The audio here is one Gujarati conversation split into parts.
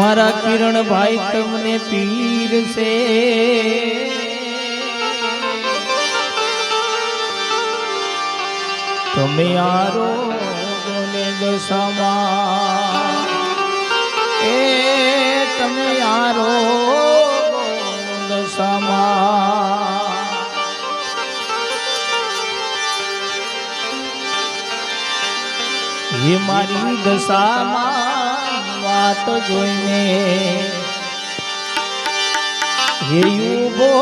મારા કિરણભાઈ તમને પીર છે. તમે આરો દશામાં. એ તમે આરો દશામાં. એ મારી દશામાં વાત જોઈને. હે યુગો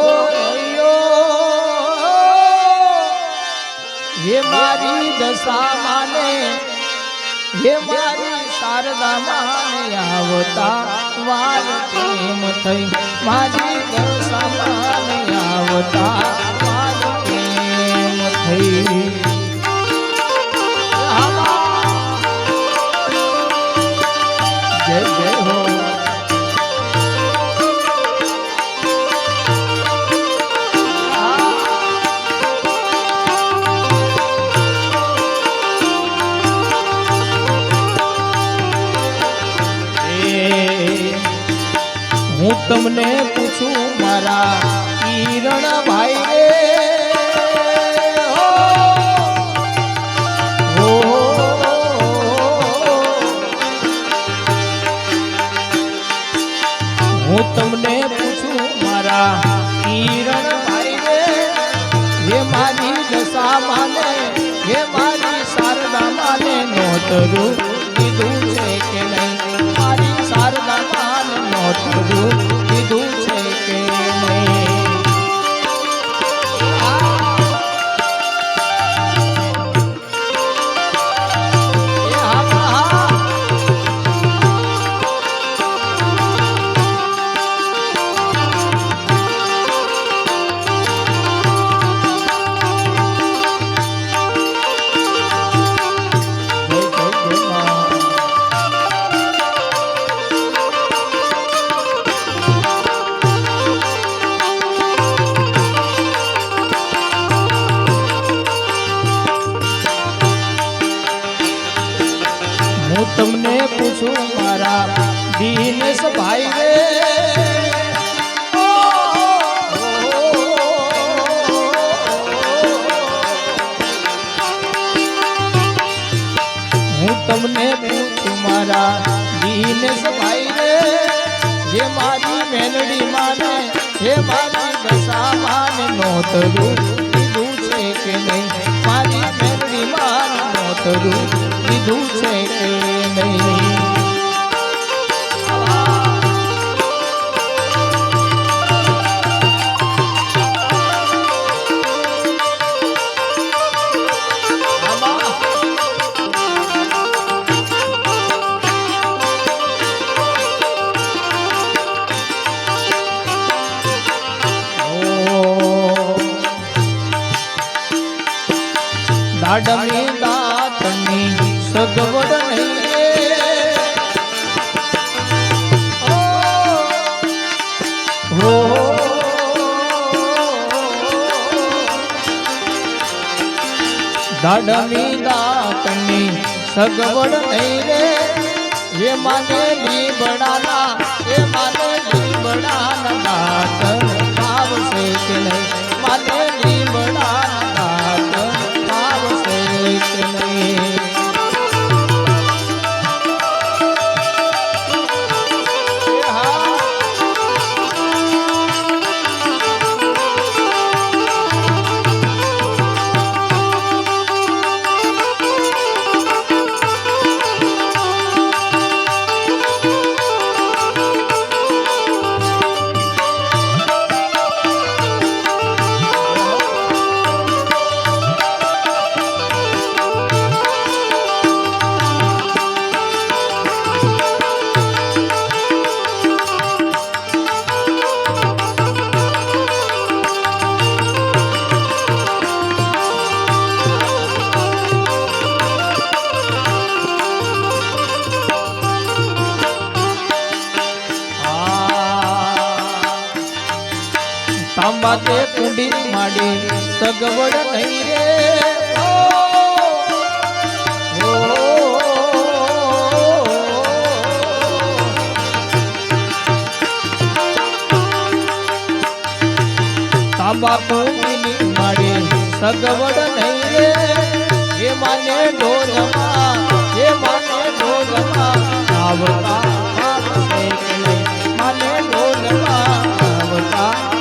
હે મારી દશા માને હે મારી શારદા માને આવતા વાર પ્રેમ થઈ. મારી દશા આવતા હું તમને પૂછું મારા કિરણ ભાઈ હો તમને પૂછું મારા કિરણ ભાઈ હે મારી દશા માને, હે મારી શારદા માને, નોતરું કીધું છે કે તમને પૂછું મારા દિનેશ ભાઈ રે હું તમને પૂછું મારા દિનેશ ભાઈ રે જે મારી મેલડી માને હે મારી દશા માને નોતરું કીધું છે કે નહીં? મારી મેલડી માને નોતરું કીધું છે કે દાડમી દાતની સગવડ દાડમી દાતની સગવડ નહીં રે. એ માને લીબડાના બાપુની માડે સગવડ નહીં રે. હે માને ઢોલમાં હે માને ઢોલમાં, આવતા માને ઢોલમાં, આવતા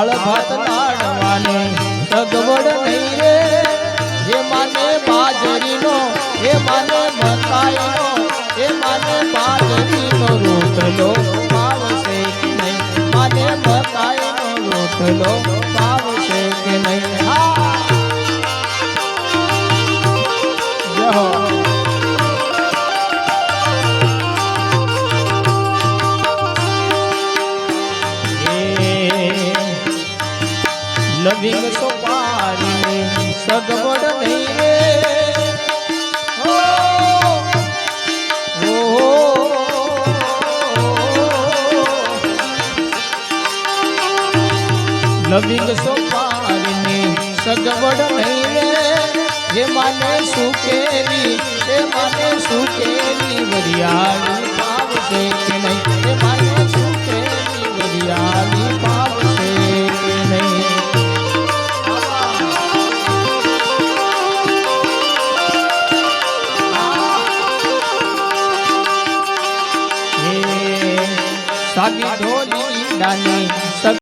દાળ ભાત દાડવાને તગવડ નહીં રે. જે માને બાજરીનો, એ માને મકાઈનો, એ માને બાજરીનો રોટલો ભાવશે કે નહીં? માને મકાઈનો રોટલો ભાવશે કે નહીં? હા. જય હો. લવિંગ સોપારીની સગવડ નહીં રે. જે માને સુકેલી, એ માને સુકેલી વરિયાળી ભાવશે કે નહીં? એ માને સુકેલી વરિયાળી ભાવશે